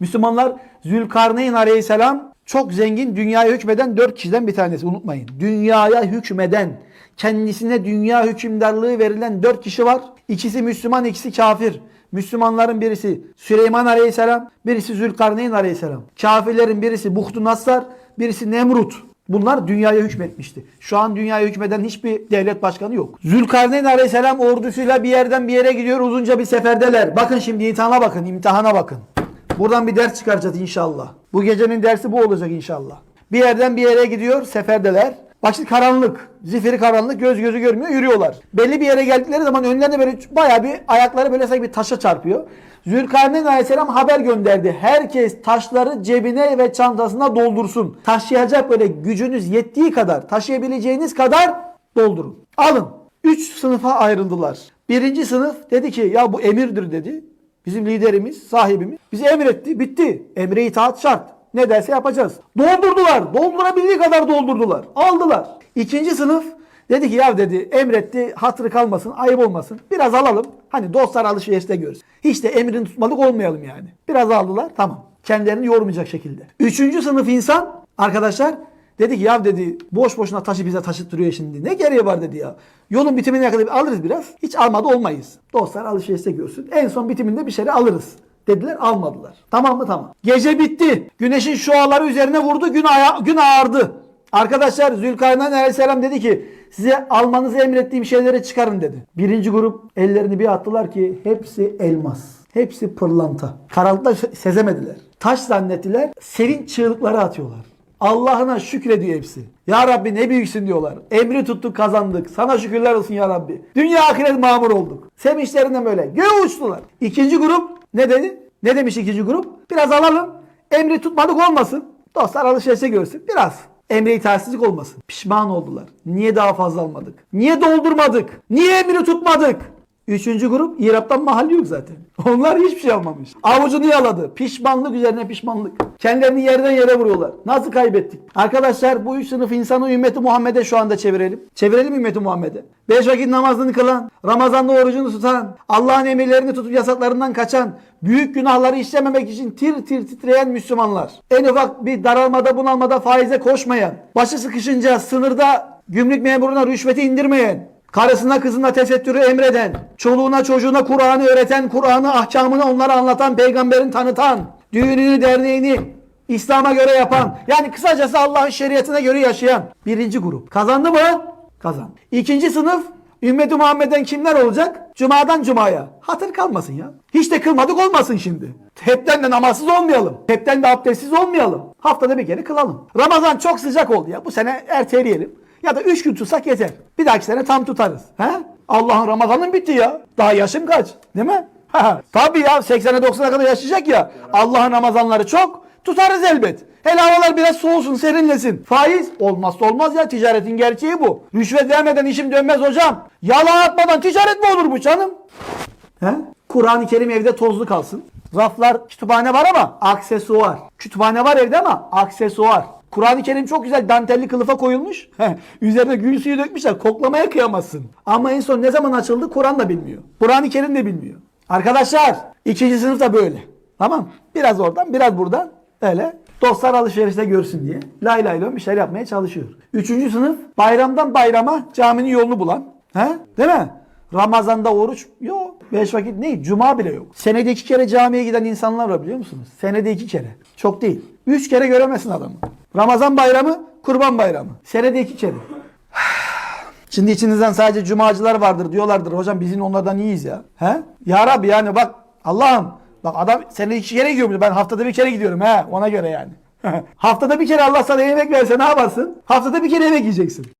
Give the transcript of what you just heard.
Müslümanlar Zülkarneyn aleyhisselam çok zengin dünyaya hükmeden dört kişiden bir tanesi unutmayın. Dünyaya hükmeden kendisine dünya hükümdarlığı verilen dört kişi var. İkisi Müslüman ikisi kafir. Müslümanların birisi Süleyman aleyhisselam birisi Zülkarneyn aleyhisselam. Kafirlerin birisi Buhtu Nassar birisi Nemrut. Bunlar dünyaya hükmetmişti. Şu an dünyaya hükmeden hiçbir devlet başkanı yok. Zülkarneyn aleyhisselam ordusuyla bir yerden bir yere gidiyor. Uzunca bir seferdeler. Bakın şimdi imtihana bakın. imtihana bakın. Buradan bir ders çıkaracağız inşallah. Bu gecenin dersi bu olacak inşallah. Bir yerden bir yere gidiyor. Seferdeler. Bak karanlık. Zifiri karanlık. Göz gözü görmüyor. Yürüyorlar. Belli bir yere geldikleri zaman önlerine böyle bayağı bir ayakları böyle sanki bir taşa çarpıyor. Zülkarneyn aleyhisselam haber gönderdi. Herkes taşları cebine ve çantasına doldursun. Taşıyacak böyle gücünüz yettiği kadar, taşıyabileceğiniz kadar doldurun. Alın. Üç sınıfa ayrıldılar. Birinci sınıf dedi ki ya bu emirdir dedi. Bizim liderimiz, sahibimiz bizi emretti. Bitti. Emre itaat şart. Ne derse yapacağız. Doldurdular. Doldurabildiği kadar doldurdular. Aldılar. İkinci sınıf dedi ki ya dedi emretti hatırı kalmasın ayıp olmasın. Biraz alalım. Hani dostlar alışverişte görsün. Hiç de emrini tutmadık olmayalım yani. Biraz aldılar tamam. Kendilerini yormayacak şekilde. Üçüncü sınıf insan arkadaşlar dedi ki ya dedi boş boşuna taşı bize taşıttırıyor şimdi. Ne gereği var dedi ya. Yolun bitimine kadar alırız biraz. Hiç almadı olmayız. Dostlar alışverişte görsün. En son bitiminde bir şeyler alırız. Dediler almadılar. Tamam mı? Tamam. Gece bitti. Güneşin şuaları üzerine vurdu. Gün, aya- gün ağardı. Arkadaşlar Zülkarneyn Aleyhisselam dedi ki size almanızı emrettiğim şeyleri çıkarın dedi. Birinci grup ellerini bir attılar ki hepsi elmas. Hepsi pırlanta. Karanlıkta se- sezemediler. Taş zannettiler. Sevinç çığlıkları atıyorlar. Allah'ına şükrediyor hepsi. Ya Rabbi ne büyüksün diyorlar. Emri tuttuk kazandık. Sana şükürler olsun ya Rabbi. Dünya ahiret mamur olduk. Sevinçlerinden böyle. Göğe uçtular. İkinci grup ne dedi? Ne demiş ikinci grup? Biraz alalım. Emri tutmadık olmasın. Dostlar alışverişe görsün. Biraz. Emre itaatsizlik olmasın. Pişman oldular. Niye daha fazla almadık? Niye doldurmadık? Niye emri tutmadık? Üçüncü grup İrab'dan mahalli yok zaten. Onlar hiçbir şey almamış. Avucunu yaladı. Pişmanlık üzerine pişmanlık. Kendilerini yerden yere vuruyorlar. Nasıl kaybettik? Arkadaşlar bu üç sınıf insanı ümmeti Muhammed'e şu anda çevirelim. Çevirelim ümmeti Muhammed'e. Beş vakit namazını kılan, Ramazan'da orucunu tutan, Allah'ın emirlerini tutup yasaklarından kaçan, büyük günahları işlememek için tir tir titreyen Müslümanlar. En ufak bir daralmada bunalmada faize koşmayan, başı sıkışınca sınırda gümrük memuruna rüşveti indirmeyen, Karısına kızına tesettürü emreden, çoluğuna çocuğuna Kur'an'ı öğreten, Kur'an'ı ahkamını onlara anlatan, peygamberin tanıtan, düğününü derneğini İslam'a göre yapan, yani kısacası Allah'ın şeriatına göre yaşayan birinci grup. Kazandı mı? Kazandı. İkinci sınıf Ümmeti Muhammed'den kimler olacak? Cuma'dan Cuma'ya. Hatır kalmasın ya. Hiç de kılmadık olmasın şimdi. Hepten de namazsız olmayalım. Hepten de abdestsiz olmayalım. Haftada bir kere kılalım. Ramazan çok sıcak oldu ya. Bu sene erteleyelim. Ya da 3 gün tutsak yeter. Bir dahaki sene tam tutarız. He? Allah'ın Ramazan'ın bitti ya. Daha yaşım kaç? Değil mi? Tabii ya 80'e 90'a kadar yaşayacak ya. Allah'ın Ramazanları çok. Tutarız elbet. Hele havalar biraz soğusun, serinlesin. Faiz olmazsa olmaz ya ticaretin gerçeği bu. Rüşvet vermeden işim dönmez hocam. Yalan atmadan ticaret mi olur bu canım? He? Kur'an-ı Kerim evde tozlu kalsın. Raflar, kütüphane var ama aksesuar. Kütüphane var evde ama aksesuar. Kur'an-ı Kerim çok güzel dantelli kılıfa koyulmuş. Üzerine gül suyu dökmüşler. Koklamaya kıyamazsın. Ama en son ne zaman açıldı Kur'an da bilmiyor. Kur'an-ı Kerim de bilmiyor. Arkadaşlar ikinci sınıf da böyle. Tamam. Biraz oradan biraz buradan. Öyle. Dostlar alışverişte görsün diye. Lay lay lon bir şeyler yapmaya çalışıyor. Üçüncü sınıf bayramdan bayrama caminin yolunu bulan. He? Değil mi? Ramazan'da oruç yok. Beş vakit ne? Cuma bile yok. Senede iki kere camiye giden insanlar var biliyor musunuz? Senede iki kere. Çok değil. Üç kere göremezsin adamı. Ramazan bayramı, kurban bayramı. Senede iki kere. Şimdi içinizden sadece cumacılar vardır diyorlardır. Hocam bizim onlardan iyiyiz ya. He? Ya Rabbi yani bak Allah'ım. Bak adam senede iki kere gidiyor. Ben haftada bir kere gidiyorum he. Ona göre yani. haftada bir kere Allah sana yemek verse ne yaparsın? Haftada bir kere yemek yiyeceksin.